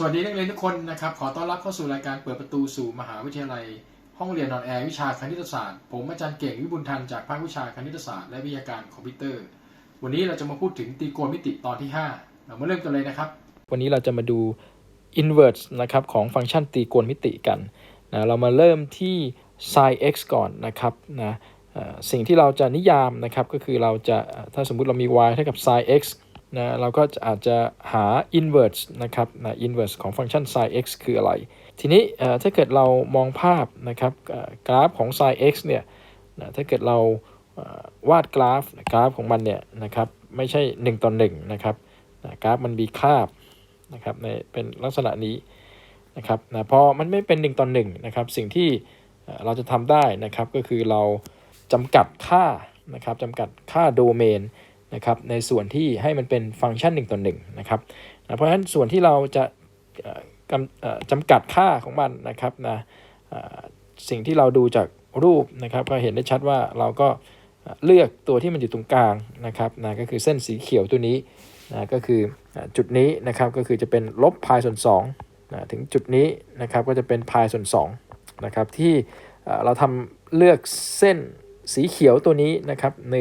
สวัสดีนักเรียนทุกคนนะครับ ขอต้อนรับเข้าสู่รายการเปิดประตูสู่มหาวิทยาลัย ห้องเรียนนอนแอร์วิชาคณิตศาสตร์ ผมอาจารย์เก่งวิบุญทันจากภาควิชาคณิตศาสตร์และวิทยาการคอมพิวเตอร์ วันนี้เราจะมาพูดถึงตรีโกณมิติตอนที่ 5 เรามาเริ่มกันเลยนะครับ วันนี้เราจะมาดู inverse นะครับของฟังก์ชันตรีโกณมิติกันนะเรามาเริ่มที่ sin x ก่อนนะครับนะสิ่งที่เราจะนิยามนะครับก็คือเราจะถ้าสมมุติเรามี y เท่ากับ sin x นะเราก็อาจจะหา inverse นะครับนะ inverse ของฟังก์ชัน sin x คืออะไร ทีนี้ถ้าเกิดเรามองภาพนะครับกราฟของ sin x เนี่ยนะถ้าเกิดเราวาดกราฟกราฟของมันเนี่ยนะครับไม่ใช่ 1ต่อ1นะครับนะกราฟมันมีคาบนะครับในเป็นลักษณะนี้นะครับนะพอมันไม่เป็น 1ต่อ1นะครับสิ่งที่เราจะทำได้นะครับก็คือเราจำกัดค่านะครับจำกัดค่าโดเมน นะครับในส่วนที่ให้มันเป็นฟังก์ชัน1ต่อ1นะครับนะเพราะฉะนั้นส่วนที่เราจะจำกัดค่าของมันนะครับนะสิ่งที่เราดูจากรูปนะครับก็เห็นได้ชัดว่าเราก็เลือกตัวที่มันอยู่ตรงกลางนะครับนะก็คือเส้นสีเขียวตัวนี้นะก็คือจุดนี้นะครับก็คือจะเป็นลบพายส่วน2นะถึงจุดนี้นะครับก็จะเป็นพายส่วน2นะครับที่เราทำเลือกเส้นสีเขียวตัวนี้นะครับห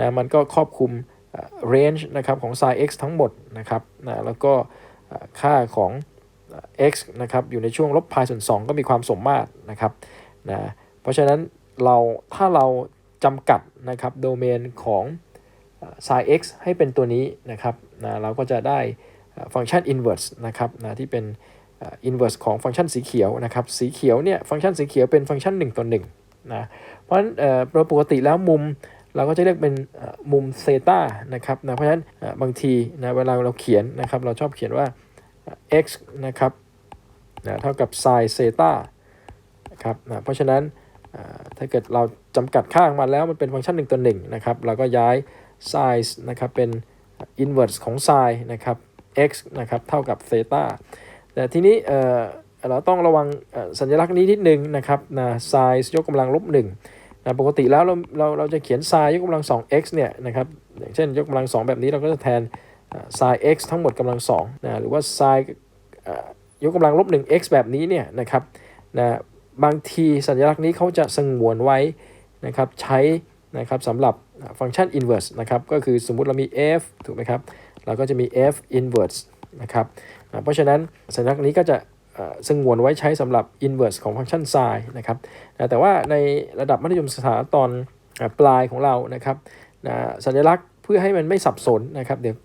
นะมันก็ครอบคลุมอ่า range นะครับของ sin x ทั้งหมดนะครับนะแล้วก็ค่าของอ่า x นะครับอยู่ในช่วงลบพายส่วน 2 ก็มีความสมมาตรนะครับนะเพราะฉะนั้นเราถ้าเราจำกัดนะครับโดเมนของ sin x ให้เป็นตัวนี้นะครับนะเราก็จะได้ฟังก์ชัน inverse นะครับนะที่เป็น inverse ของฟังก์ชันสีเขียวนะครับสีเขียวเนี่ยฟังก์ชันสีเขียวเป็นฟังก์ชัน1ต่อ1นะเพราะฉะนั้นโดยปกติแล้วมุม เราก็จะเรียกเป็นมุมเซตานะครับนะเพราะฉะนั้นบางทีนะเวลาเราเขียนนะครับเราชอบเขียนว่า x นะครับนะเท่ากับ sin เซตานะครับนะเพราะฉะนั้นถ้าเกิดเราจำกัดค่าของมันแล้วมันเป็นฟังก์ชัน1ต่อ1นะครับเราก็ย้าย size นะครับเป็น inverse ของ sin นะครับ x นะครับเท่ากับ theta แต่ทีนี้เราต้องระวังสัญลักษณ์นี้นิดนึงนะครับนะ sin ยกกำลังลบ1 นะปกติแล้วเราเราเราจะเขียน sin ยกกำลัง 2x เนี่ยนะครับอย่างเช่นยกกำลัง 2 แบบนี้เราก็จะแทนเอ่อ sin x ทั้งหมดกำลัง2นะหรือว่า sin เอ่อยกกำลังลบ 1x แบบนี้เนี่ยนะครับนะบางทีสัญลักษณ์นี้เขาจะสงวนไว้นะครับใช้นะครับสำหรับฟังก์ชัน inverse นะครับก็คือสมมุติเรามี f ถูกไหมครับ เราก็จะมี f inverse นะครับนะเพราะฉะนั้นสัญลักษณ์นี้ก็จะ เอ่งวนไว้ใช้สำหรับ inverse ของฟังก์ชัน sin นะครับแต่ว่าในระดับมัธยมศึกษาตอนปลายของเรานะครับสัญลักษณ์เพื่อให้มันไม่สับสนนะครับเดี๋ยว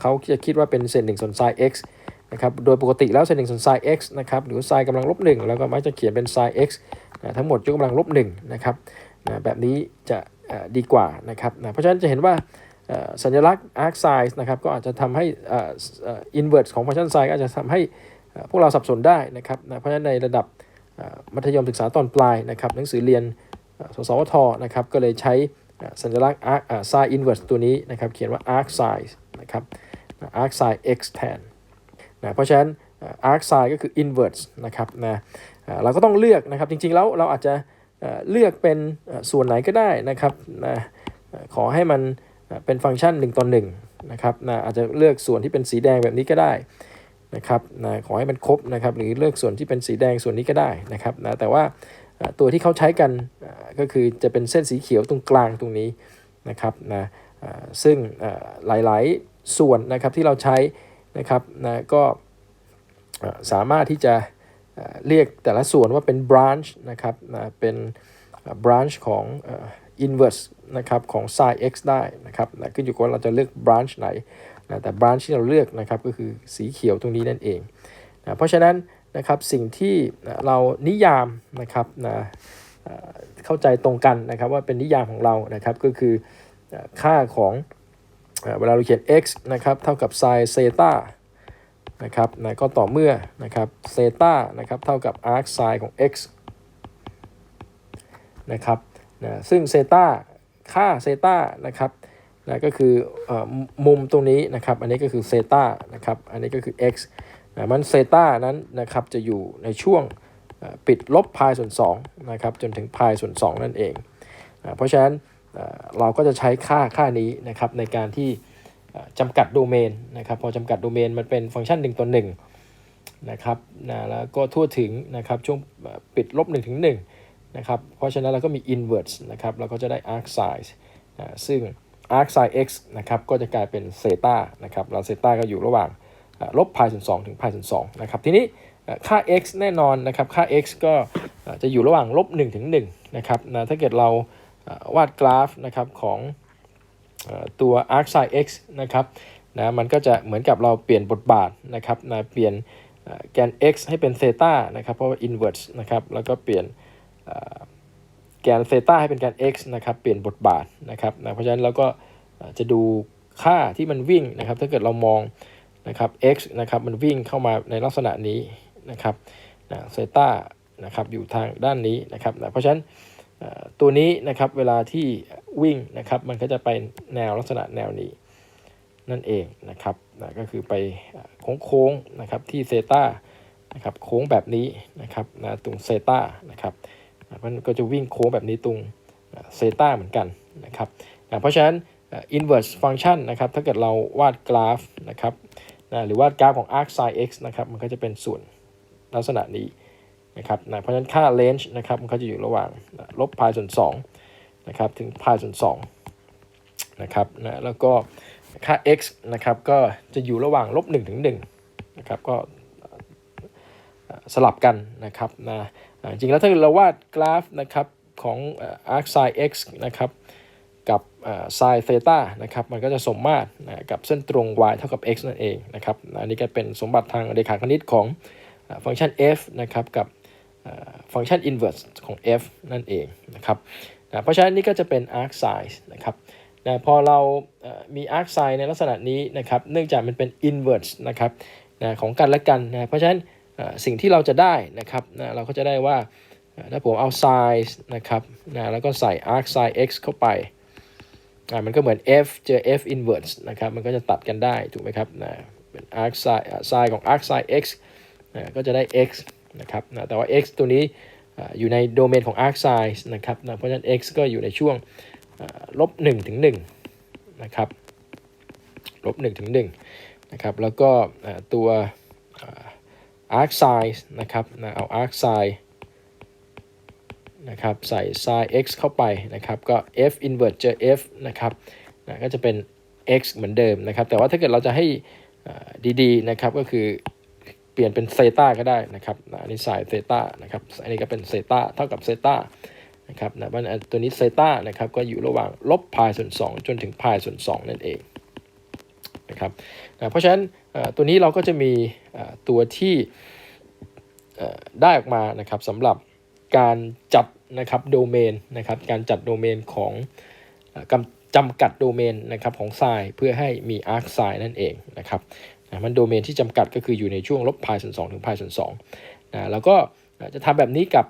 เขาจะคิดว่าเป็นเศษหนึ่งส่วน sin x นะครับโดยปกติแล้วเศษหนึ่งส่วน sin x นะครับหรือ sin กำลังลบหนึ่งแล้วก็มักจะเขียนเป็น sin x นะทั้งหมดยกกำลังลบหนึ่งนะครับนะแบบนี้จะดีกว่านะครับนะเพราะฉะนั้นจะเห็นว่าสัญลักษณ์ arc size นะครับก็อาจจะทำให้อ่อเอ่อ inverse ของฟังก์ชัน sin ก็อาจจะทำให้ พวกเราสับสนได้นะครับนะเพราะฉะนั้นในระดับมัธยมศึกษาตอนปลายนะครับหนังสือเรียนสสวทนะครับก็เลยใช้สัญลักษณ์ arc sin inverse ตัวนี้นะครับเขียนว่า arc size นะครับ arc size x แทนนะเพราะฉะนั้น arc size ก็คือ inverse นะครับนะเราก็ต้องเลือกนะครับจริงๆแล้วเราอาจจะเลือกเป็นส่วนไหนก็ได้นะครับนะขอให้มันเอ่อเป็นฟังก์ชัน 1ต่อ1นะครับนะอาจจะเลือกส่วนที่เป็นสีแดงแบบนี้ก็ได้ นะครับนะขอให้มันครบนะครับหรือเลือกส่วนที่เป็นสีแดงส่วนนี้ก็ได้นะครับนะแต่ว่าตัวที่เขาใช้กันก็คือจะเป็นเส้นสีเขียวตรงกลางตรงนี้นะครับนะซึ่งหลายๆส่วนนะครับที่เราใช้นะครับนะก็สามารถที่จะเรียกแต่ละส่วนว่าเป็น branch นะครับนะเป็น branch ของ inverse นะครับของ sin x ได้นะครับนะขึ้นอยู่กับว่าเราจะเลือก branch ไหน นะแต่ branch ที่เราเลือกนะครับก็คือสีเขียวตรงนี้นั่นเองนะเพราะฉะนั้นนะครับสิ่งที่เรานิยามนะครับนะเข้าใจตรงกันนะครับว่าเป็นนิยามของเรานะครับก็คือค่าของเวลาเราเขียน x นะครับเท่ากับ sin theta นะครับนะก็ต่อเมื่อนะครับเซตานะครับเท่ากับ arc sin ของ x นะครับนะซึ่งเซตาค่าเซตานะครับ นะก็คืออมุมตรงนี้นะครับ อันนี้ก็คือเซตานะครับ อันนี้ก็คือ x นะมันเซตานั้นนะครับจะอยู่ในช่วงปิดลบพายส่วน2นะครับจนถึงพายส่วน 2 นั่นเองนะเพราะฉะนั้นเราก็จะใช้ค่าค่านี้นะครับในการที่จำกัดโดเมนนะครับพอจำกัดโดเมนมันเป็นฟังก์ชัน1ต่อ1นะครับนะแล้วก็ทั่วถึงนะครับช่วงปิดลบ1ถึง1นะครับเพราะฉะนั้นเราก็มี inverse นะครับเราก็จะได้ arc size นะซึ่ง arc size x นะครับก็จะกลายเป็นเซตานะครับเราเซตาก็อยู่ระหว่างลบ pi ส่วน2ถึง pi ส่วน2นะครับทีนี้อ่าค่า x แน่นอนนะครับค่า x ก็จะอยู่ระหว่างลบ1ถึง1นะครับนะถ้าเกิดเราวาดกราฟนะครับของเอ่อตัว arc size x นะครับนะมันก็จะเหมือนกับเราเปลี่ยนบทบาทนะครับนะเปลี่ยนเอ่อแกน x ให้เป็นเซตานะครับเพราะว่า inverse นะครับแล้วก็เปลี่ยน แกนเซต้าให้เป็นแกน x นะครับเปลี่ยนบทบาทนะครับนะเพราะฉะนั้นเราก็จะดูค่าที่มันวิ่งนะครับถ้าเกิดเรามองนะครับ x นะครับมันวิ่งเข้ามาในลักษณะนี้นะครับนะเซต้านะครับอยู่ทางด้านนี้นะครับนะเพราะฉะนั้นตัวนี้นะครับเวลาที่วิ่งนะครับมันก็จะไปแนวลักษณะแนวนี้นั่นเองนะครับนะก็คือไปโค้งๆนะครับที่เซต้านะครับโค้งแบบนี้นะครับนะตรงเซต้านะครับ มันก็จะวิ่งโค้งแบบนี้ตรงเซตาเหมือนกันนะครับนะเพราะฉะนั้นอ่อ inverse function นะครับถ้าเกิดเราวาดกราฟนะครับนะหรือวาดกราฟของ arc sin x นะครับมันก็จะเป็นส่วนลักษณะนี้นะครับนะเพราะฉะนั้นค่า range นะครับมันก็จะอยู่ระหว่างนะลบ pi ส่วน2นะครับถึง pi ส่วน2นะครับนะแล้วก็ค่า x นะครับก็จะอยู่ระหว่างลบ1ถึง1นะครับก็สลับกันนะครับนะ จริงแล้วถ้าเราวาดกราฟนะครับของอ่อ arc sin x นะครับกับเอ่อ sin theta นะครับมันก็จะสมมาตรนะกับเส้นตรง y เท่ากับ x นั่นเองนะครับอันนี้ก็เป็นสมบัติทางเรขาคณิตของฟังก์ชัน f นะครับกับฟังก์ชัน inverse ของ f นั่นเองนะครับนะเพราะฉะนั้นนี่ก็จะเป็น arc size นะครับนะพอเราเอ่อมี arc sin ในลักษณะนี้นะครับเนื่องจากมันเป็น inverse นะครับนะของกันและกันนะเพราะฉะนั้น สิ่งที่เราจะได้นะครับนะเราก็จะได้ว่าถ้าผมเอา sin นะครับนะแล้วก็ใส่ arc sin x เข้าไปอะมันก็เหมือน f เจอ f inverse นะครับมันก็จะตัดกันได้ถูกไหมครับนะเป็น arc sin อะ sin ของ arc sin x นะก็จะได้ x นะครับนะแต่ว่า x ตัวนี้อยู่ในโดเมนของ arc sin นะครับนะเพราะฉะนั้น x ก็อยู่ในช่วงลบ1ถึง1นะครับลบ1ถึง1นะครับแล้วก็ตัว arc size นะครับนะเอา arc size นะครับใส่ sin x เข้าไปนะครับก็ f inverse เจอ f นะครับนะก็จะเป็น x เหมือนเดิมนะครับแต่ว่าถ้าเกิดเราจะให้ดีๆนะครับก็คือเปลี่ยนเป็นเซตาก็ได้นะครับนะอันนี้ใส่เซตานะครับอันนี้ก็เป็นเซตาเท่ากับเซตานะครับนะตัวนี้เซตานะครับก็อยู่ระหว่างลบ pi ส่วน2จนถึง pi ส่วน2นั่นเอง นะครับนะเพราะฉะนั้นตัวนี้เราก็จะมีตัวที่ได้ออกมานะครับสำหรับการจัดนะครับโดเมนนะครับการจัดโดเมนของกำจำกัดโดเมนนะครับของไซน์เพื่อให้มี arc sin นั่นเองนะครับนะมันโดเมนที่จำกัดก็คืออยู่ในช่วงลบ pi ส่วน2ถึง pi ส่วน2นะแล้วก็จะทำแบบนี้กับ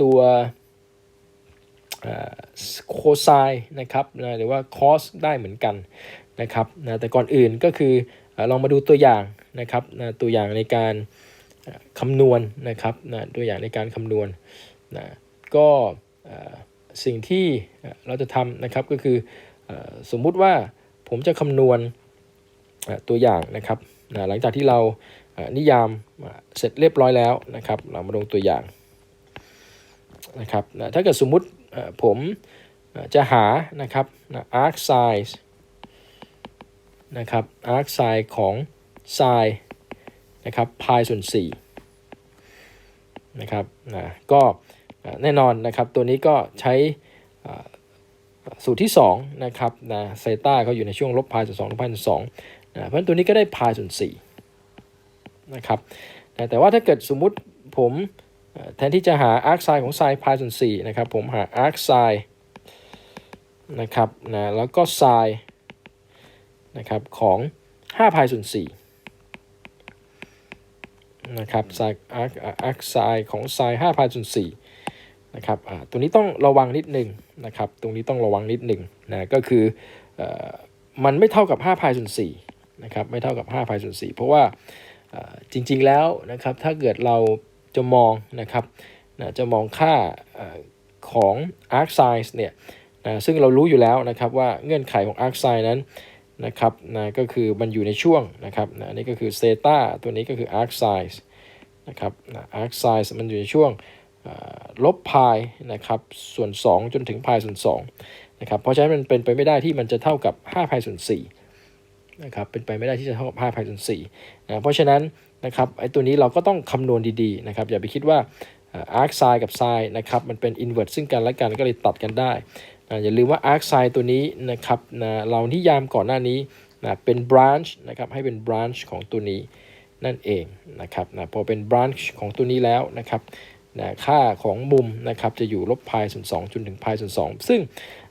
ตัวโคไซนะครับนะหรือว่าคอสได้เหมือนกัน นะครับนะแต่ก่อนอื่นก็คืออลองมาดูตัวอย่างนะครับนะตัวอย่างในการคำนวณนะครับนะตัวอย่างในการคำนวณนะก็สิ่งที่เราจะทำนะครับก็คืออสมมุติว่าผมจะคำนวณตัวอย่างนะครับนะหลังจากที่เรานิยามเสร็จเรียบร้อยแล้วนะครับ เรามาลงตัวอย่างนะครับนะถ้าเกิดสมมุติผมจะหานะครับ arc size นะครับ arc size ของ sin นะครับ pi ส่วน4นะครับนะก็แน่นอนนะครับตัวนี้ก็ใช้สูตรที่2นะครับนะเซต้าเขาอยู่ในช่วงลบ pi ส่วน2ลบ pi ส่วน2นะเพราะฉะนั้นตัวนี้ก็ได้ pi ส่วน4นะครับนะแต่ว่าถ้าเกิดสมมุติผมแทนที่จะหา arc sin ของ sin pi ส่วน4นะครับผมหา arc sin นะครับนะแล้วก็ sin น นะครับของ5 pi ส่วน4นะครับ sin arc arc sin ของ sin 5 pi ส่วน4นะครับตัวนี้ต้องระวังนิดหนึ่งนะครับตรงนี้ต้องระวังนิดหนึ่งนะก็คืออมันไม่เท่ากับ5 pi ส่วน4นะครับไม่เท่ากับ5 pi ส่วน4เพราะว่าจริงๆแล้วนะครับถ้าเกิดเราจะมองนะครับนะจะมองค่าของ arc size เนี่ยนะซึ่งเรารู้อยู่แล้วนะครับว่าเงื่อนไขของ arc size นั้น นะครับนะก็คือมันอยู่ในช่วงนะครับนะนี่ก็คือเซตาตัวนี้ก็คือ arc size นะครับนะ arc size มันอยู่ในช่วงลบพายนะครับส่วน 2 จนถึงพายส่วน2นะครับเพราะฉะนั้นมันเป็นไปไม่ได้ที่มันจะเท่ากับ5พายส่วน4นะครับเป็นไปไม่ได้ที่จะเท่ากับ5พายส่วน4นะเพราะฉะนั้นนะครับไอ้ตัวนี้เราก็ต้องคำนวณดีๆนะครับอย่าไปคิดว่า arc size กับ sin นะครับมันเป็น invert ซึ่งกันและกันก็เลยตัดกันได้ อย่าลืมว่า arc size ตัวนี้นะครับนะเรานิยามก่อนหน้านี้นะเป็น branch นะครับให้เป็น branch ของตัวนี้นั่นเองนะครับนะพอเป็น branch ของตัวนี้แล้วนะครับนะค่าของมุมนะครับจะอยู่ลบพายส่วน2จนถึงพายส่วน2ซึ่ง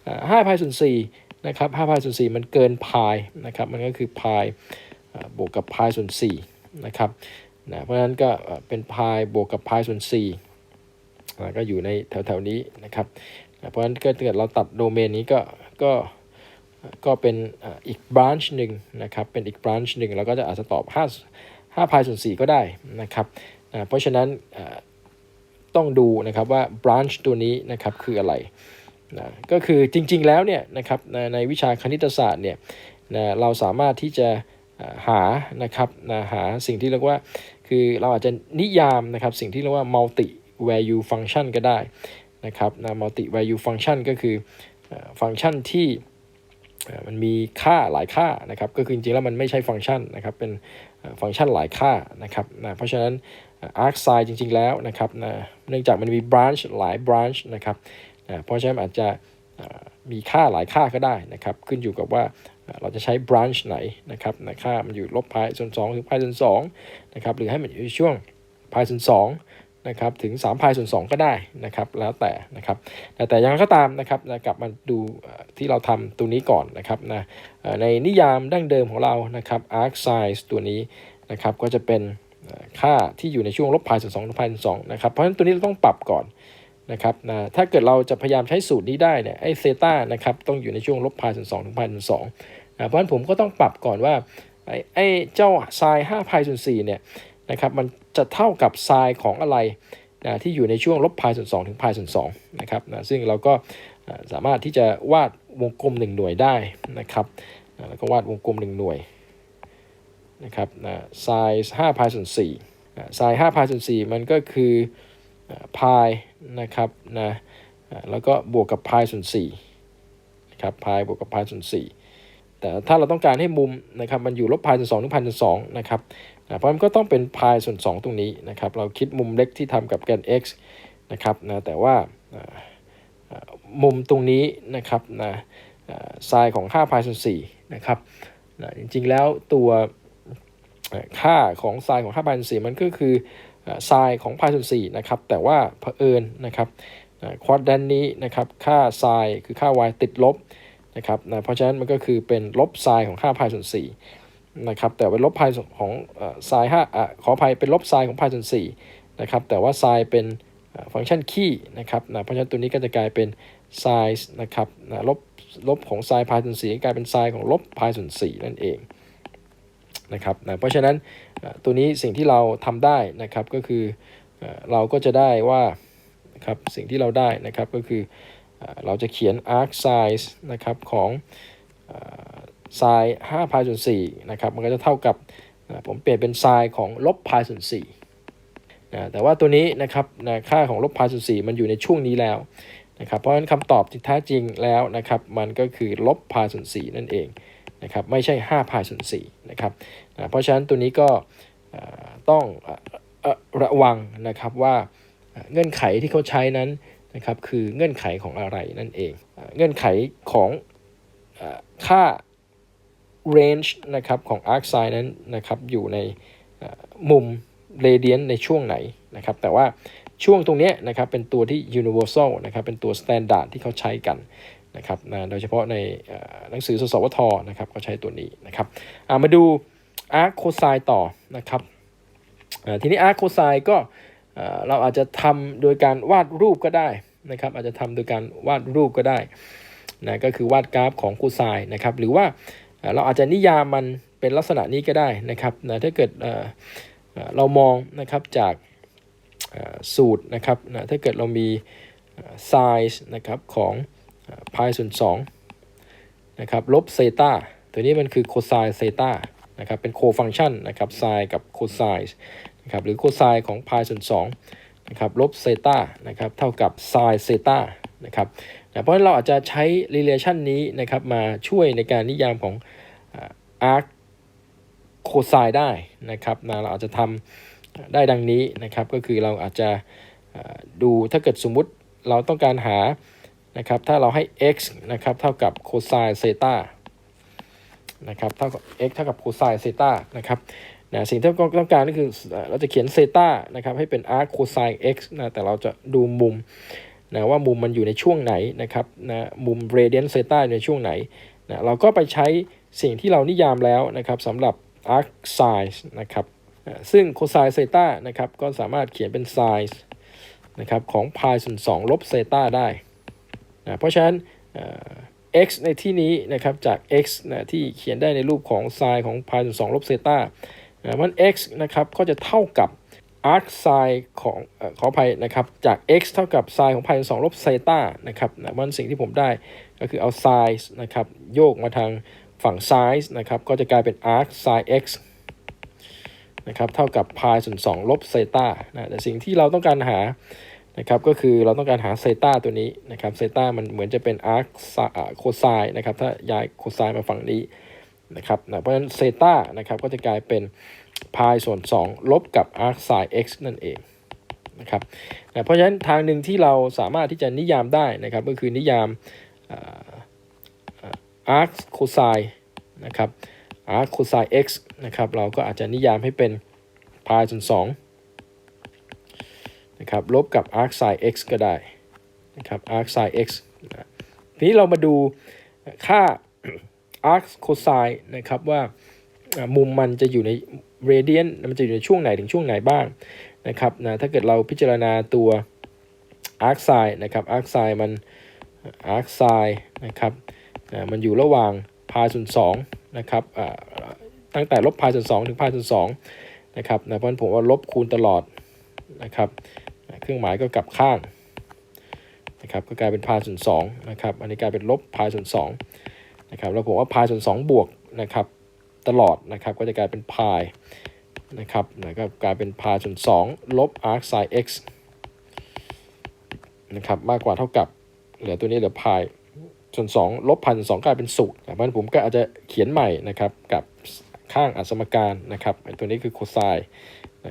5พายส่วน4นะครับ5พายส่วน4มันเกินพายนะครับมันก็คือพายบวกกับพายส่วน4นะครับนะเพราะฉะนั้นก็เป็นพายบวกกับพายส่วน4อ่ก็อยู่ในแถวๆนี้นะครับ เพราะฉะนั้นถ้าเกิดเราตัดโดเมนนี้ก็ก็ก็เป็นอีก branch หนึ่งนะครับเป็นอีก branch หนึ่งเราก็จะอาจจะตอบ5 5พายส่วน4ก็ได้นะครับเพราะฉะนั้นต้องดูนะครับว่า branch ตัวนี้นะครับคืออะไรนะก็คือจริงๆแล้วเนี่ยนะครับในวิชาคณิตศาสตร์เนี่ยนะเราสามารถที่จะหานะครับนะหาสิ่งที่เรียกว่าคือเราอาจจะนิยามนะครับสิ่งที่เรียกว่า multi value function ก็ได้ นะครับนะ multi value function ก็คือฟังก์ชันที่มันมีค่าหลายค่านะครับ ก็คือจริงๆแล้วมันไม่ใช่ฟังก์ชันนะครับ เป็นฟังก์ชันหลายค่านะครับนะเพราะฉะนั้นอ่อ arc size จริง ๆ แล้วนะครับนะเนื่องจากมันมี branch หลาย branch นะครับนะเพราะฉะนั้นอาจจะมีค่าหลายค่าก็ได้นะครับ ขึ้นอยู่กับว่าเราจะใช้ branch ไหนนะครับนะค่ามันอยู่ลบพายส่วน2ถึงพายส่วน2นะครับ หรือให้มันอยู่ช่วงพายส่วน2 นะครับถึง3พายส่วน2ก็ได้นะครับแล้วแต่นะครับแต่แต่ยังก็ตามนะครับนะกลับมาดูที่เราทำตัวนี้ก่อนนะครับนะในนิยามดั้งเดิมของเรานะครับ arc size ตัวนี้นะครับก็จะเป็นค่าที่อยู่ในช่วงลบพายส่วน2ลบพายส่วน2นะครับเพราะฉะนั้นตัวนี้เราต้องปรับก่อนนะครับนะถ้าเกิดเราจะพยายามใช้สูตรนี้ได้เนี่ยไอเซต้านะครับต้องอยู่ในช่วงลบพายส่วน2ถึงพายส่วน2นะเพราะฉะนั้นผมก็ต้องปรับก่อนว่าไอ้ไอเจ้า sin 5พายส่วน4เนี่ยนะครับมัน จะเท่ากับไซน์ของอะไรนะที่อยู่ในช่วงลบพายส่วน2ถึงพายส่วน2นะครับนะซึ่งเราก็สามารถที่จะวาดวงกลม 1 หน่วยได้นะครับนะแล้วก็วาดวงกลม 1 หน่วยนะครับนะไซน์5พายส่วน4นะไซน์5พายส่วน4มันก็คือพายนะครับนะแล้วก็บวกกับพายส่วน4นะครับพายบวกกับพายส่วน4แต่ถ้าเราต้องการให้มุมนะครับมันอยู่ลบพายส่วน2ถึงพายส่วน2นะครับ นะเพราะมันก็ต้องเป็นพายส่วน 2 ตรงนี้นะครับ เราคิดมุมเล็กที่ทำกับแกน x นะครับนะแต่ว่ามุมตรงนี้นะครับนะไซน์ของค่าพายส่วน4นะครับนะจริงๆแล้วตัวค่าของไซน์ของค่าพายส่วน4มันก็คือไซน์ของพายส่วน4นะครับแต่ว่าเผอิญนะครับควอดแดนนี้นะครับค่าไซน์คือค่า y ติดลบนะครับนะเพราะฉะนั้นมันก็คือเป็นลบไซน์ของค่าพายส่วน4 นะครับแต่เป็นลบพายของไซน์ห้าขออภัยเป็นลบไซน์ของพายส่วนสี่นะครับแต่ว่าไซน์เป็นฟังก์ชันคี่นะครับนะเพราะฉะนั้นตัวนี้ก็จะกลายเป็นไซน์นะครับนะลบลบของไซน์พายส่วนสี่กลายเป็นไซน์ของลบพายส่วนสี่นั่นเองนะครับนะเพราะฉะนั้นตัวนี้สิ่งที่เราทำได้นะครับก็คือเราก็จะได้ว่าครับสิ่งที่เราได้นะครับก็คือเราจะเขียน arc size นะครับของ ไซน์5พายส่วน4นะครับมันก็จะเท่ากับนะผมเปลี่ยนเป็นไซน์ของลบพายส่วน4นะแต่ว่าตัวนี้นะครับนะค่าของลบพายส่วน4มันอยู่ในช่วงนี้แล้วนะครับเพราะฉะนั้นคำตอบที่แท้จริงแล้วนะครับมันก็คือลบพายส่วน4นั่นเองนะครับไม่ใช่5พายส่วน4นะครับนะเพราะฉะนั้นตัวนี้ก็ต้องออระวังนะครับว่าเงื่อนไขที่เขาใช้นั้นนะครับคือเงื่อนไขของอะไรนั่นเอง เงื่อนไขของอค่า range นะครับของ arc sine นั้นนะครับอยู่ในมุม radian ในช่วงไหนนะครับแต่ว่าช่วงตรงนี้นะครับเป็นตัวที่ universal นะครับเป็นตัว standard ที่เขาใช้กันนะครับนะโดยเฉพาะในหนังสือสสวทนะครับเขาใช้ตัวนี้นะครับามาดู arc cosine ต่อนะครับทีนี้ arc cosine ก็เอ่อเราอาจจะทำโดยการวาดรูปก็ได้นะครับอาจจะทำโดยการวาดรูปก็ได้นะก็คือวาดกราฟของ cosine นะครับหรือว่า เราอาจจะนิยามมันเป็นลักษณะนี้ก็ได้นะครับนะถ้าเกิดเรามองนะครับจากสูตรนะครับนะถ้าเกิดเรามีไซส์นะครับของพายส่วน2นะครับลบเซตาตัวนี้มันคือโคไซน์เซตานะครับเป็นโคฟังชันนะครับไซน์กับโคไซน์นะครับหรือโคไซน์ของพายส่วน2นะครับลบเซตานะครับเท่ากับไซน์เซตานะครับ นะเพราะนั้นเราอาจจะใช้ relation นี้นะครับมาช่วยในการนิยามของ arc โคไซน์ได้นะครับนะเราอาจจะทำได้ดังนี้นะครับก็คือเราอาจจะดูถ้าเกิดสมมุติเราต้องการหานะครับถ้าเราให้ x นะครับเท่ากับโคไซน์เซตานะครับเท่ากับ x เท่ากับโคไซน์เซตานะครับนะสิ่งที่เราต้องการก็คือเราจะเขียนเซตานะครับให้เป็น arc โคไซน์ x นะแต่เราจะดูมุม นะว่ามุมมันอยู่ในช่วงไหนนะครับนะมุม radian เซตาในช่วงไหนนะเราก็ไปใช้สิ่งที่เรานิยามแล้วนะครับสำหรับ arc size นะครับซึ่ง cosine เซตานะครับก็สามารถเขียนเป็น size นะครับของ pi ส่วน2ลบเซตาได้นะเพราะฉะนั้นเอ่อ x ในที่นี้นะครับจาก x นะที่เขียนได้ในรูปของ sin ของ pi ส่วน2ลบเซตานะมัน x นะครับก็จะเท่ากับ arc sin ของเอ่อขออภัยนะครับ จาก x เท่ากับ sin ของ pi ส่วน2ลบเซตานะครับนะมันสิ่งที่ผมได้ก็คือเอา sin นะครับโยกมาทางฝั่ง size นะครับ ก็จะกลายเป็น arc sin x นะครับเท่ากับ pi ส่วน2ลบเซตานะแต่สิ่งที่เราต้องการหานะครับก็คือเราต้องการหาเซตาตัวนี้นะครับเซตามันเหมือนจะเป็น arc cosine นะครับถ้าย้าย cosine มาฝั่งนี้นะครับนะเพราะฉะนั้นเซตานะครับก็จะกลายเป็น pi ส่วน 2 ลบกับ arc sin x นั่นเองนะครับนะเพราะฉะนั้นทางหนึ่งที่เราสามารถที่จะนิยามได้นะครับก็คือนิยามอ่อ arc cosine นะครับ arc cosine x นะครับเราก็อาจจะนิยามให้เป็น pi ส่วน2นะครับลบกับ arc sin x ก็ได้นะครับ arc sin x นะทีนี้เรามาดูค่า arc cosine นะครับว่ามุมมันจะอยู่ใน radian มันจะอยู่ในช่วงไหนถึงช่วงไหนบ้างนะครับนะถ้าเกิดเราพิจารณาตัว arc sin นะครับ arc sin มัน arc sin นะครับอ่ามันอยู่ระหว่างพายส่วน2นะครับตั้งแต่ลบพายส่วน2ถึงพายส่วน2นะครับนะเพราะฉะนั้นผมว่าลบคูณตลอดนะครับอ่าเครื่องหมายก็กลับข้างนะครับก็กลายเป็นพายส่วน2นะครับอันนี้กลายเป็นลบพายส่วน2นะครับแล้วผมว่าพายส่วน2บวกนะครับ ตลอดนะครับ ก็จะกลายเป็นพายนะครับนะก็กลายเป็นพายส่วน2ลบ arc sin x นะครับมากกว่าเท่ากับเหลือตัวนี้เหลือพายส่วน2ลบพันสองกลายเป็นสูตรเพราะฉะนั้นผมก็อาจจะเขียนใหม่นะครับกับข้างอัสมการนะครับไอตัวนี้คือโคไซน์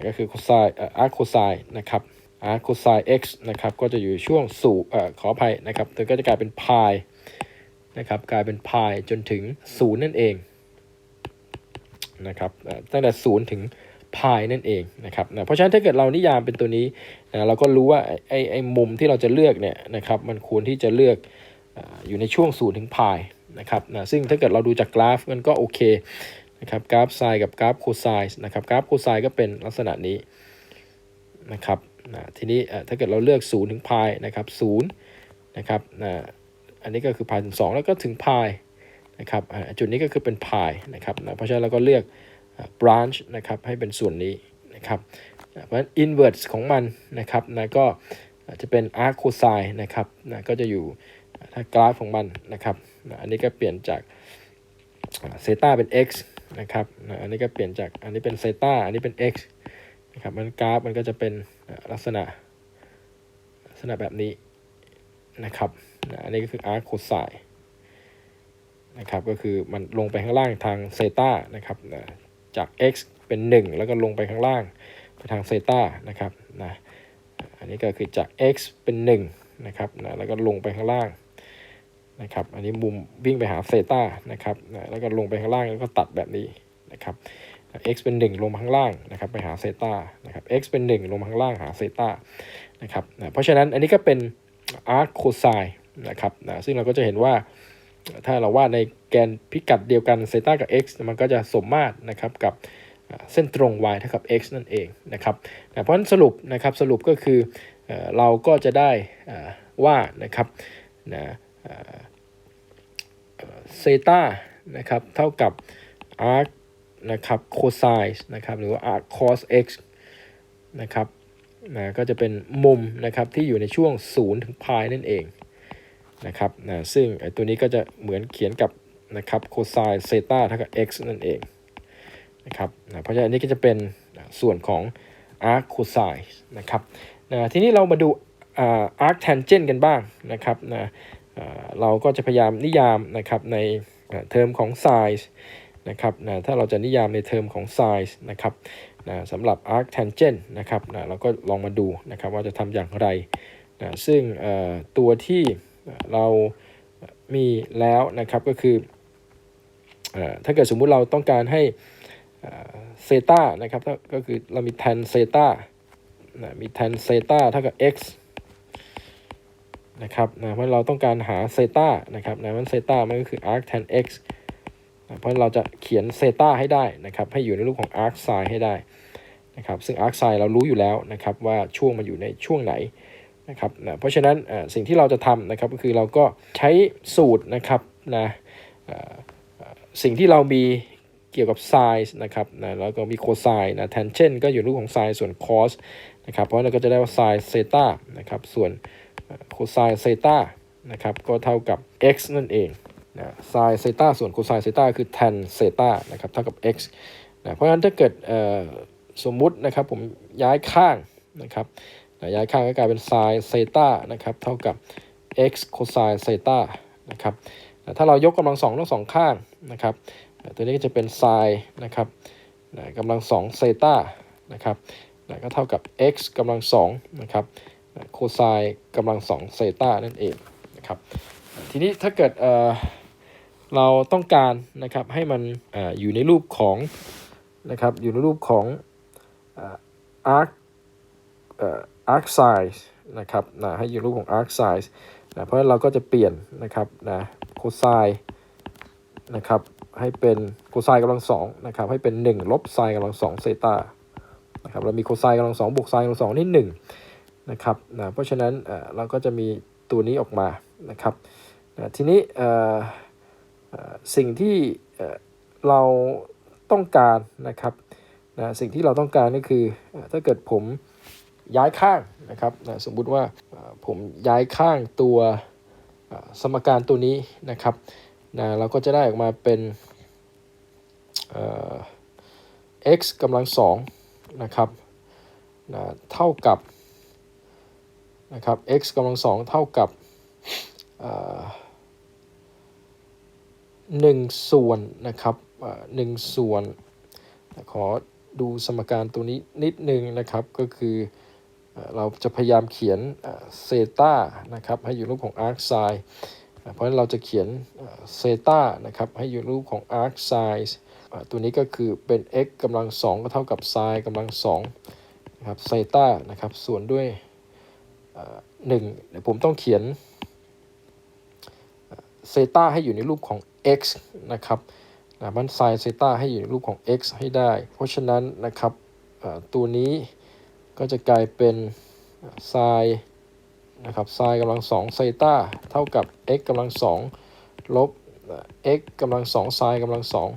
ก็คือโคไซน์อาร์โคไซน์นะครับอาร์โคไซน์ x นะครับก็จะอยู่ช่วงสูตรเอ่อขออภัยนะครับตัวก็จะกลายเป็นพายนะครับกลายเป็นพายจนถึงศูนย์นั่นเอง นะครับตั้งแต่ศูนย์ถึงพายนั่นเองนะครับนะเพราะฉะนั้นถ้าเกิดเรานิยามเป็นตัวนี้นะเราก็รู้ว่าไอ้ไอ้มุมที่เราจะเลือกเนี่ยนะครับมันควรที่จะเลือกอยู่ในช่วง0ถึงพายนะครับนะซึ่งถ้าเกิดเราดูจากกราฟมันก็โอเคนะครับกราฟไซน์กับกราฟโคไซน์นะครับกราฟโคไซน์ก็เป็นลักษณะนี้นะครับนะทีนี้ถ้าเกิดเราเลือก0ถึงพายนะครับ0นะครับนะอันนี้ก็คือพายถึง2แล้วก็ถึงพาย นะครับจุดนี้ก็คือเป็นพายนะครับนะเพราะฉะนั้นเราก็เลือก branch นะครับให้เป็นส่วนนี้นะครับเพราะฉะนั้น inverse ของมันนะครับนะก็จะเป็น arc cosine นะครับนะก็จะอยู่ถ้ากราฟของมันนะครับนะอันนี้ก็เปลี่ยนจากเซต้าเป็น x นะครับนะอันนี้ก็เปลี่ยนจากอันนี้เป็นเซต้าอันนี้เป็น x นะครับมันกราฟมันก็จะเป็นลักษณะลักษณะแบบนี้นะครับนะอันนี้ก็คือ arc cosine นะครับก็คือมันลงไปข้างล่างทางเซตานะครับนะจาก x เป็น 1 แล้วก็ลงไปข้างล่างไปทางเซตานะครับนะอันนี้ก็คือจาก x เป็น1นะครับนะแล้วก็ลงไปข้างล่างนะครับอันนี้มุมวิ่งไปหาเซตานะครับนะแล้วก็ลงไปข้างล่างแล้วก็ตัดแบบนี้นะครับ x เป็น 1 ลงมาข้างล่างนะครับไปหาเซตานะครับ x เป็น 1 ลงมาข้างล่างหาเซตานะครับนะเพราะฉะนั้นอันนี้ก็เป็น arc cosine นะครับนะซึ่งเราก็จะเห็นว่า ถ้าเราวาดในแกนพิกัดเดียวกันเซต้ากับ x มันก็จะสมมาตรนะครับกับเส้นตรง y เท่ากับ x นั่นเองนะครับเพราะฉะนั้นสรุปนะครับสรุปก็คือเราก็จะได้ว่านะครับนะเซต้านะครับเท่ากับ arc นะครับ cosine นะครับหรือว่า arc cos x นะครับนะก็จะเป็นมุมนะครับที่อยู่ในช่วง0ถึง pi นั่นเอง นะครับนะซึ่งตัวนี้ก็จะเหมือนเขียนกับนะครับโคไซน์เซต้าเท่ากับ x นั่นเองนะครับนะเพราะฉะนั้นอันนี้ก็จะเป็นส่วนของ arc cosine นะครับนะทีนี้เรามาดูอา arc tangent กันบ้างนะครับนะเราก็จะพยายามนิยามนะครับในเทอมของ size นะครับนะถ้าเราจะนิยามในเทอมของ size นะครับนะสำหรับ arc tangent นะครับนะเราก็ลองมาดูนะครับว่าจะทำอย่างไรนะซึ่งตัวที่ เรามีแล้วนะครับก็คืออถ้าเกิดสมมุติเราต้องการให้เซตานะครับก็คือเรามี tan เซตานะมี tan เซตาเท่ากับ x นะครับนะเพราะเราต้องการหาเซตานะครับนะมันเซตามันก็คือ arc tan x นะเพราะเราจะเขียนเซตาให้ได้นะครับ ให้อยู่ในรูปของ arc sin ให้ได้นะครับ ซึ่ง arc sin เรารู้อยู่แล้วนะครับว่าช่วงมันอยู่ในช่วงไหน นะครับนะเพราะฉะนั้นสิ่งที่เราจะทำนะครับก็คือเราก็ใช้สูตรนะครับนะสิ่งที่เรามีเกี่ยวกับ sin นะครับนะแล้วก็มี cosine นะ tangent ก็อยู่รูปของ sin ส่วน cos นะครับเพราะเราก็จะได้ว่า sin เซตานะครับส่วนโคไซน์เซตานะครับก็เท่ากับ x นั่นเองนะไซน์เซตาส่วนโคไซน์เซตาคือ tan เซตานะครับเท่ากับ x นะเพราะฉะนั้นถ้าเกิดสมมุตินะครับผมย้ายข้างนะครับ ย้ายข้างก็กลายเป็นไซน์เซตานะครับเท่ากับ x โคไซน์เซตานะครับถ้าเรายกกำลังสองทั้งสองข้างนะครับตัวนี้ก็จะเป็นไซน์นะครับกำลังสองเซตานะครับก็เท่ากับ x กำลังสองนะครับโคไซน์กำลังสองเซตานั่นเองนะครับทีนี้ถ้าเกิดเเราต้องการนะครับให้มันอออยู่ในรูปของนะครับอยู่ในรูปของอาร์ค เอ่ออาร์คไซส์นะครับนะให้อยู่ในรูปของอาร์คไซส์นะเพราะฉะนั้นเราก็จะเปลี่ยนนะครับนะโคไซน์นะครับให้เป็นโคไซน์กำลังสองนะครับให้เป็น1ลบไซน์กำลังสองเซตานะครับเรามีโคไซน์กำลังสองบวกไซน์กำลังสองนี่หนึ่งนะครับนะเพราะฉะนั้นเอ่อเราก็จะมีตัวนี้ออกมานะครับนะทีนี้เอ่อสิ่งที่เราต้องการนะครับนะสิ่งที่เราต้องการก็คือถ้าเกิดผม ย้ายข้างนะครับนะสมมุติว่าผมย้ายข้างตัวสมการตัวนี้นะครับนะเราก็จะได้ออกมาเป็น x กำลังสองนะครับนะเท่ากับนะครับ x กำลังสองเท่ากับหนึ่งส่วนนะครับหนึ่งส่วน ขอดูสมการตัวนี้นิดนึงนะครับก็คือ เราจะพยายามเขียนเซตานะครับให้อยู่รูปของ arc sin เพราะฉะนั้นเราจะเขียนเซตานะครับให้อยู่รูปของ arc sin อ่าตัวนี้ก็คือเป็น x กำลังสองก็เท่ากับ sin กำลังสองนะครับเซตานะครับส่วนด้วยหนึ่งเดี๋ยวผมต้องเขียนเซตาให้อยู่ในรูปของ x นะครับนะมันไซน์เซตาให้อยู่ในรูปของ x ให้ได้ เพราะฉะนั้นนะครับตัวนี้ ก็จะกลายเป็นไซน์นะครับไซน์กำลังสองเซต้าเท่ากับ x กำลังสองลบ x กำลังสองไซน์กำลังสอง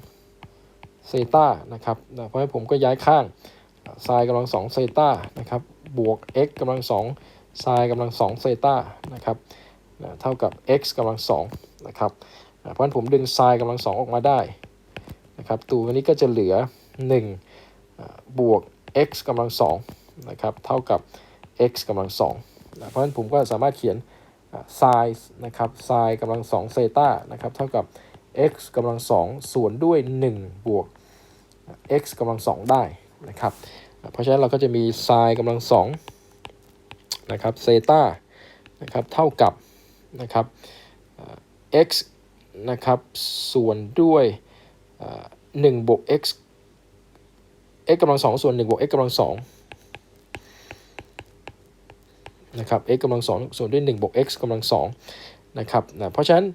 เซต้านะครับนะเพราะฉะนั้นผมก็ย้ายข้างไซน์กำลังสองเซต้านะครับบวก x กำลังสองไซน์กำลังสองเซต้านะครับนะเท่ากับ x กำลังสองนะครับนะเพราะฉะนั้นผมดึงไซน์กำลังสองออกมาได้นะครับตัวนี้ก็จะเหลือ1อ่าบวก x กำลังสอง นะครับเท่ากับ x กำลังสองนะเพราะฉะนั้นผมก็สามารถเขียนไซน์นะครับไซน์กำลังสองเซตานะครับเท่ากับ x กำลังสองส่วนด้วย 1 บวก x กำลังสองได้นะครับเพราะฉะนั้นเราก็จะมีไซน์กำลังสองนะครับเซตานะครับเท่ากับนะครับ x นะครับส่วนด้วยหนึ่งบวก x x กำลังสองส่วนหนึ่งบวก x กำลังสอง นะครับ x กำลังสองส่วนด้วย1บวก x กำลังสองนะครับนะเพราะฉะนั้น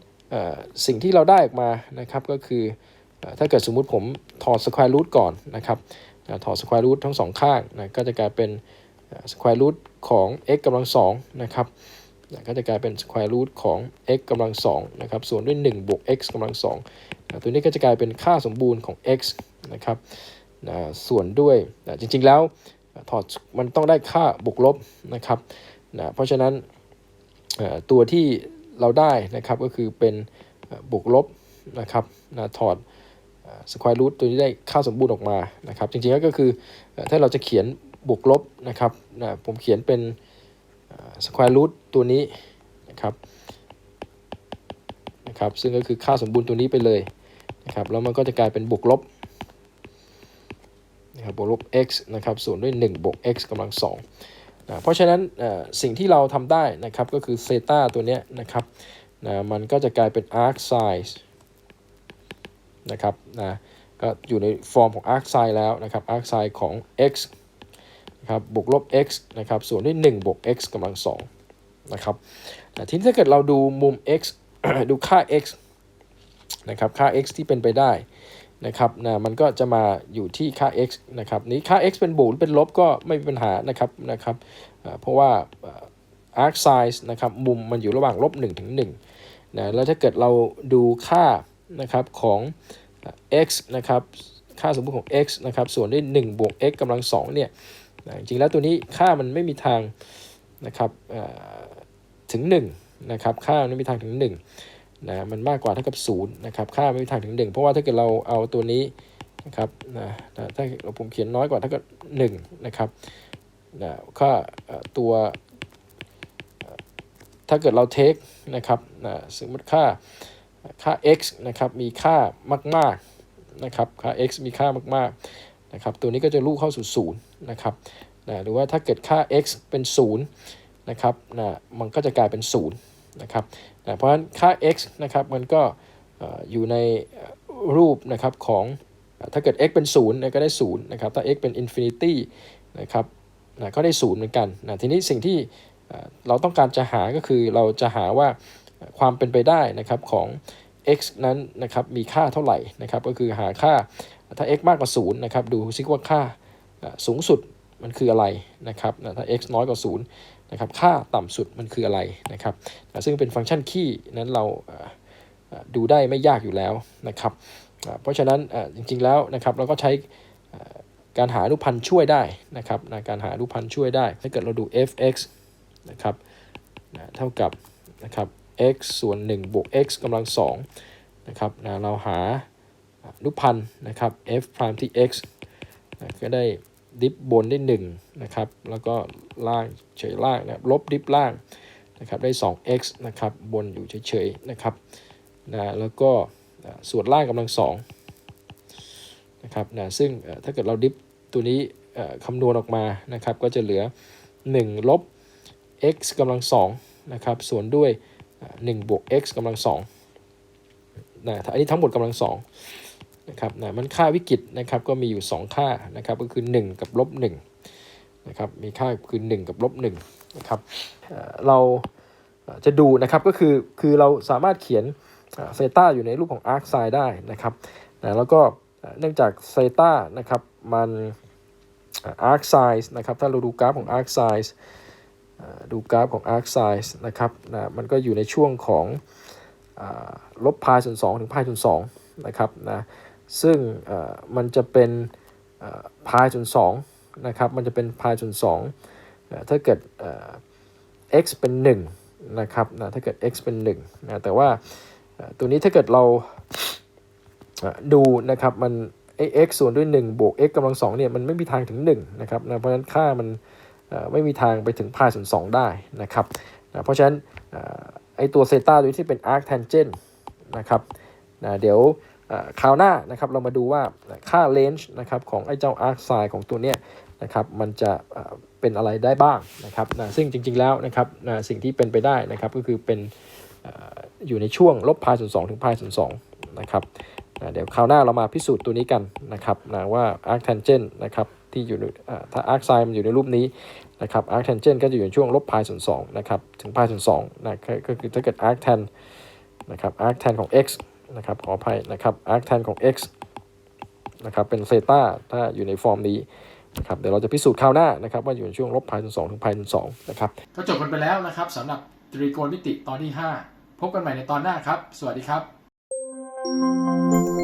สิ่งที่เราได้ออกมานะครับก็คืออถ้าเกิดสมมุติผมถอด square root ก่อนนะครับถอด square root ทั้งสองข้างนะก็จะกลายเป็น square root ของ x กำลังสองนะครับนะก็จะกลายเป็น square root ของ x กำลังสองนะครับส่วนด้วย1บวก x กำลังสองนะตัวนี้ก็จะกลายเป็นค่าสมบูรณ์ของ x นะครับนะส่วนด้วยนะจริงๆแล้วถอดมันต้องได้ค่าบวกลบนะครับ นะเพราะฉะนั้นตัวที่เราได้นะครับก็คือเป็นบวกลบนะครับนะถอดสควอรูทตัวนี้ได้ค่าสมบูรณ์ออกมานะครับ จริงๆก็คือถ้าเราจะเขียนบวกลบนะครับนะผมเขียนเป็นสควอรูทตัวนี้นะครับนะครับ ซึ่งก็คือค่าสมบูรณ์ตัวนี้ไปเลยนะครับแล้วมันก็จะกลายเป็นบวกลบนะครับบวกลบ x นะครับส่วนด้วย 1 บวก x กำลัง2 เพราะฉะนั้นสิ่งที่เราทำได้นะครับก็คือเซตาตัวนี้นะครับนะมันก็จะกลายเป็น arc size นะครับนะก็อยู่ในฟอร์มของ arc size แล้วนะครับ arc size ของ x นะครับบวกลบ x นะครับส่วนด้วย1บวก x กำลัง2นะครับนะทีนี้ถ้าเกิดเราดูมุม x ดูค่า x นะครับค่า x ที่เป็นไปได้ นะครับนะมันก็จะมาอยู่ที่ค่า x นะครับนี้ค่า x เป็นบวกหรือเป็นลบก็ไม่มีปัญหานะครับนะครับเพราะว่า arc size นะครับมุมมันอยู่ระหว่างลบ1ถึง1นะแล้วถ้าเกิดเราดูค่านะครับของ x นะครับค่าสมมติของ x นะครับส่วนด้วย1บวก x กำลัง2เนี่ยนะจริงๆแล้วตัวนี้ค่ามันไม่มีทางนะครับถึง1นะครับค่ามันไม่มีทางถึง 1 นะมันมากกว่าเท่ากับ0นะครับค่าไม่มีทางถึง 1 เพราะว่าถ้าเกิดเราเอาตัวนี้นะครับนะถ้าผมเขียนน้อยกว่าเท่ากับ1นะครับนะค่าตัวถ้าเกิดเราเทคนะครับนะสมมติค่าค่า x นะครับมีค่ามากๆนะครับค่า x มีค่ามากๆนะครับตัวนี้ก็จะลูกเข้าสู่ศูนย์นะครับนะหรือว่าถ้าเกิดค่า x เป็น0นะครับนะมันก็จะกลายเป็น0นะครับ นะเพราะฉะนั้นค่า x นะครับมันก็เอ่อยู่ในรูปนะครับของถ้าเกิด x เป็น0นี่ยก็ได้0นะครับถ้า x เป็น infinity นะครับนะก็ได้ 0 เหมือนกันนะทีนี้สิ่งที่เราต้องการจะหาก็คือเราจะหาว่าความเป็นไปได้นะครับของ x นั้นนะครับมีค่าเท่าไหร่นะครับก็คือหาค่าถ้า x มากกว่า0นะครับดูซิว่าค่าสูงสุดมันคืออะไรนะครับนะถ้า x น้อยกว่า 0 นะครับค่าต่ำสุดมันคืออะไรนะครับซึ่งเป็นฟังก์ชันคีย์นั้นเราดูได้ไม่ยากอยู่แล้วนะครับเพราะฉะนั้นจริงๆแล้วนะครับเราก็ใช้การหาอนุพันธ์ช่วยได้นะครับการหาอนุพันธ์ช่วยได้ ถ้าเกิดเราดู f(x) นะครับเท่ากับนะครับ x ส่วน1บวก x กำลัง2นะครับเราหาอนุพันธ์นะครับ f prime ที่ x ก็ได้ ดิฟบนได้1นะครับแล้วก็ล่างเฉยล่างนะครับลบดิฟล่างนะครับได้ 2x นะครับบนอยู่เฉยๆนะครับนะแล้วก็ส่วนล่างกำลัง2นะครับนะซึ่งถ้าเกิดเราดิฟตัวนี้คำนวณออกมานะครับก็จะเหลือ 1 ลบ x กำลังสองนะครับส่วนด้วย1บวก x กำลังสองนะอันนี้ทั้งหมดกำลังสอง นะครับนะมันค่าวิกฤตนะครับก็มีอยู่ 2 ค่านะครับก็คือ 1 กับลบ1นะครับมีค่าคือ 1 กับลบ1นะครับเราจะดูนะครับก็คือคือเราสามารถเขียนเซต้าอยู่ในรูปของ arc sin ได้นะครับนะแล้วก็เนื่องจากเซต้านะครับมัน arc size นะครับถ้าเราดูกราฟของ arc size อ่าดูกราฟของ arc size นะครับนะมันก็อยู่ในช่วงของอลบพายส่วน2ถึงพายส่วน2นะครับนะ ซึ่งมันจะเป็นพายส่วน2นะครับ มันจะเป็นพายส่วน2อ่าถ้าเกิด x เป็น1นะครับนะถ้าเกิด x เป็น1นะแต่ว่าตัวนี้ถ้าเกิดเราดูนะครับมัน x ส่วนด้วย 1 บวก x กำลัง2เนี่ยมันไม่มีทางถึง1นะครับนะเพราะฉะนั้นค่ามันไม่มีทางไปถึงพายส่วน2ได้นะครับนะเพราะฉะนั้นไอตัวเซต้าตัวที่เป็น arc tangent นะครับนะเดี๋ยว คราวหน้านะครับเรามาดูว่าค่า range นะครับของไอ้เจ้า arc sin ของตัวเนี้ยนะครับมันจะเป็นอะไรได้บ้างนะครับนะซึ่งจริงๆแล้วนะครับนะสิ่งที่เป็นไปได้นะครับก็คือเป็นอยู่ในช่วงลบพายส่วน2ถึงพายส่วน2นะครับนะเดี๋ยวคราวหน้าเรามาพิสูจน์ตัวนี้กันนะครับนะว่า arc tangent นนะครับที่อยู่ในเอ่อถ้า arc sin มันอยู่ในรูปนี้นะครับ arc tangent ก็จะอยู่ในช่วงลบพายส่วน2นะครับถึงพายส่วน2นะก็คือถ้าเกิด arc tan นนะครับ arc tan ของ x นะครับขออภัยนะครับอาร์คแทนของ x นะครับเป็นเซตาถ้าอยู่ในฟอร์มนี้นะครับเดี๋ยวเราจะพิสูจน์คราวหน้านะครับว่าอยู่ในช่วงลบพายส่วน2ถึงพายส่วน2นะครับก็จบกันไปแล้วนะครับสำหรับตรีโกณมิติตอนที่ 5 พบกันใหม่ในตอนหน้าครับ สวัสดีครับ